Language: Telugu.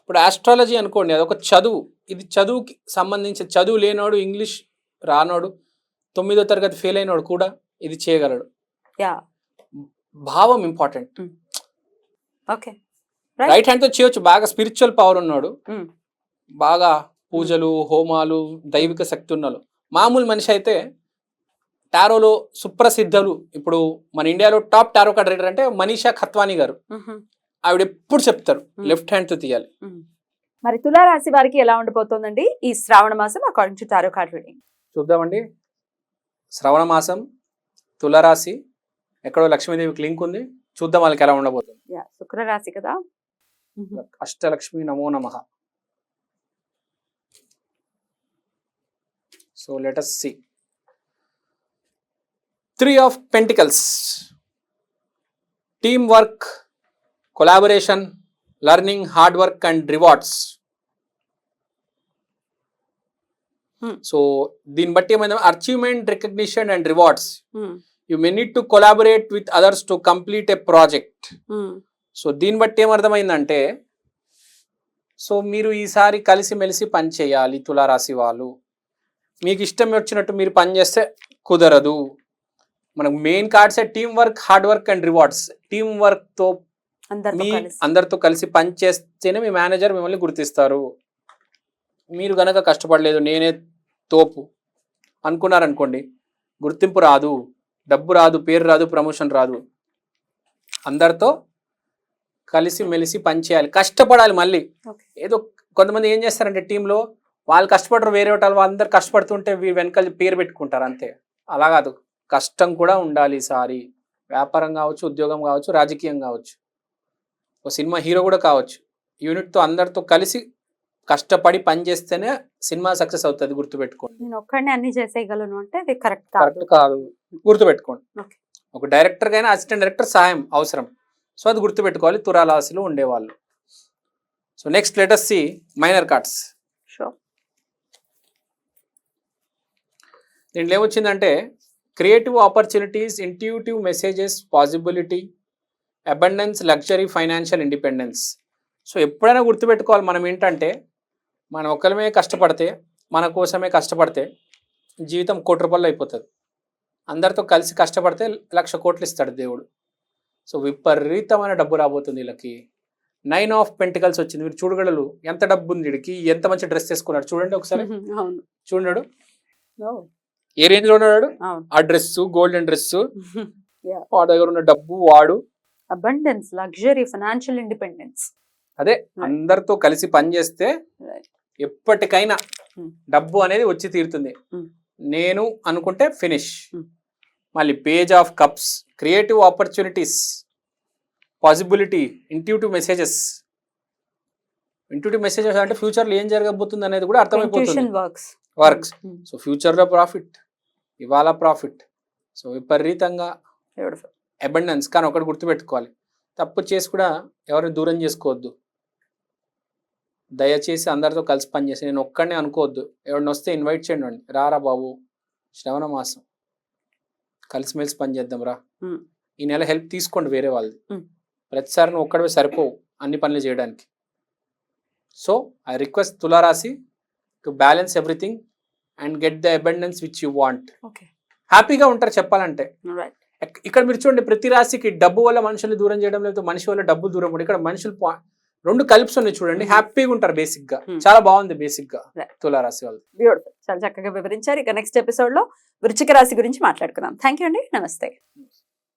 ఇప్పుడు ఆస్ట్రాలజీ అనుకోండి అది ఒక చదువు. ఇది చదువుకి సంబంధించి చదువు లేనోడు ఇంగ్లీష్ రానోడు తొమ్మిదో తరగతి ఫెయిల్ అయినోడు కూడా ఇది చేయగలడు. యా. భావం ఇంపార్టెంట్ ఓకే. రైట్ హ్యాండ్తో చేయొచ్చు. బాగా స్పిరిచువల్ పవర్ ఉన్నాడు. బాగా పూజలు హోమాలు దైవిక శక్తి ఉన్నాడు మామూలు మనిషి అయితే టారోలో సుప్రసిద్ధులు. ఇప్పుడు మన ఇండియాలో టాప్ టారో కార్డ్ రీడర్ అంటే మనీషా ఖత్వానీ గారు. ఆవిడ ఎప్పుడు చెప్తారు. లెఫ్ట్ హ్యాండ్తో తీయాలి. మరి తులారాశి వారికి ఎలా ఉండిపోతుందండి ఈ శ్రావణ మాసం according to tarot card reading చూద్దామండి. శ్రవణ మాసం తులారాశి ఎక్కడో లక్ష్మీదేవికి లింక్ ఉంది. చూద్దాం వాళ్ళకి ఎలా ఉండబోతుంది. యా శుక్ర రాశి కదా అష్టలక్ష్మి నమో నమ. So let's see three of pentacles team work collaboration learning hard work and rewards Hmm. So దీన్ని బట్టి ఏమైంది achievement recognition and rewards you may need to collaborate with others to complete a project so దీన్ని బట్టి ఏమర్థమైందంటే సో మీరు ఈసారి కలిసిమెలిసి పని చేయాలి తులారాశి వాళ్ళు. మీకు ఇష్టం వచ్చినట్టు మీరు పని చేస్తే కుదరదు. మనకు main కార్డ్సే team work hard work and rewards team వర్క్తో మీ అందరితో కలిసి పని చేస్తేనే మీ మేనేజర్ మిమ్మల్ని గుర్తిస్తారు. మీరు గనక కష్టపడలేదు నేనే తోపు అనుకున్నారనుకోండి గుర్తింపు రాదు డబ్బు రాదు పేరు రాదు ప్రమోషన్ రాదు. అందరితో కలిసి మెలిసి పని చేయాలి. కష్టపడాలి మళ్ళీ. ఏదో కొంతమంది ఏం చేస్తారంటే టీంలో వాళ్ళు కష్టపడరు వేరే వాళ్ళు అందరు కష్టపడుతుంటే వీరు వెనకాల పేరు పెట్టుకుంటారు అంతే. అలా కాదు. కష్టం కూడా ఉండాలి సారి వ్యాపారం కావచ్చు ఉద్యోగం కావచ్చు రాజకీయం కావచ్చు. ఒక సినిమా హీరో కూడా కావచ్చు. యూనిట్తో అందరితో కలిసి కష్టపడి పని చేస్తేనే సినిమా సక్సెస్ అవుతుంది గుర్తుపెట్టుకోండి. నేను ఒక్కడిని అన్ని చేసేయగలను అంటే అది కరెక్ట్ కాదు. కరెక్ట్ కాదు. గుర్తుపెట్టుకోండి. ఒక డైరెక్టర్ కైనా అసిస్టెంట్ డైరెక్టర్ సహాయం అవసరం. సో అది గుర్తుపెట్టుకోవాలి. తురాలాసులు ఉండేవాళ్ళు. So next let's see minor cards. దీంట్లో ఏమొచ్చిందంటే creative opportunities intuitive messages possibility abundance luxury financial independence so ఎప్పుడైనా గుర్తుపెట్టుకోవాలి మనం ఏంటంటే మనం ఒక్కరిమే కష్టపడితే మన కోసమే కష్టపడితే జీవితం కోటి రూపాయలు అయిపోతుంది. అందరితో కలిసి కష్టపడితే లక్ష కోట్లు ఇస్తాడు దేవుడు. సో విపరీతమైన డబ్బు రాబోతుంది వీళ్ళకి. నైన్ ఆఫ్ పెంటికల్స్ వచ్చింది. మీరు చూడగలరు. ఎంత డబ్బు ఉంది వీడికి? ఎంత మంచి డ్రెస్ వేసుకున్నాడు? చూడండి ఒకసారి. చూడడు ఏ రేంజ్లో ఉన్నాడు ఆ డ్రెస్ గోల్డెన్ డ్రెస్. వాడి దగ్గర ఉన్న డబ్బు వాడు. అబండెన్స్ లగ్జరీ ఫైనాన్షియల్ ఇండిపెండెన్స్ అదే. అందరితో కలిసి పని చేస్తే Right. ఎప్పటికైనా Hmm. డబ్బు అనేది వచ్చి తీరుతుంది Hmm. నేను అనుకుంటే ఫినిష్ Hmm. మళ్ళీ page of cups creative opportunities possibility intuitive messages intuitive messages అంటే ఫ్యూచర్లో ఏం జరగబోతుంది అనేది కూడా అర్థమైపోతుంది వర్క్స్ వర్క్స్ సో ఫ్యూచర్లో ప్రాఫిట్ ఇవాళ ప్రాఫిట్ సో విపరీతంగా అబండెన్స్. కానీ ఒకటి గుర్తుపెట్టుకోవాలి. తప్పు చేసి కూడా ఎవరిని దూరం చేసుకోవద్దు. దయచేసి అందరితో కలిసి పనిచేసి నేను ఒక్కడనే అనుకోవద్దు. ఎవరిని వస్తే ఇన్వైట్ చేయండి. రారా బాబు. శ్రవణ మాసం. కలిసిమెలిసి పని చేద్దాం రా. ఈ నెల హెల్ప్ తీసుకోండి వేరే వాళ్ళది. ప్రతిసారి నువ్వు ఒక్కడివే సరిపోవు అన్ని పనులు చేయడానికి. సో ఐ రిక్వెస్ట్ తులారాశి to balance everything and get the abundance which you want. Okay. హ్యాపీగా ఉంటారు చెప్పాలంటే. ఇక్కడ మీరు చూడండి ప్రతి రాశికి డబ్బు వల్ల మనుషుల్ని దూరం చేయడం లేదు మనిషి వల్ల డబ్బు దూరం కూడా. ఇక్కడ మనుషులు రెండు కలిపి ఉన్నాయి చూడండి. హ్యాపీగా ఉంటారు బేసిక్గా. చాలా బాగుంది బేసిక్గా. తులారాశి వాళ్ళు. బ్యూటిఫుల్ చాలా చక్కగా వివరించారు. ఇక నెక్స్ట్ ఎపిసోడ్లో వృచ్చిక రాశి గురించి మాట్లాడుకుందాం. థ్యాంక్ యూ అండి. నమస్తే.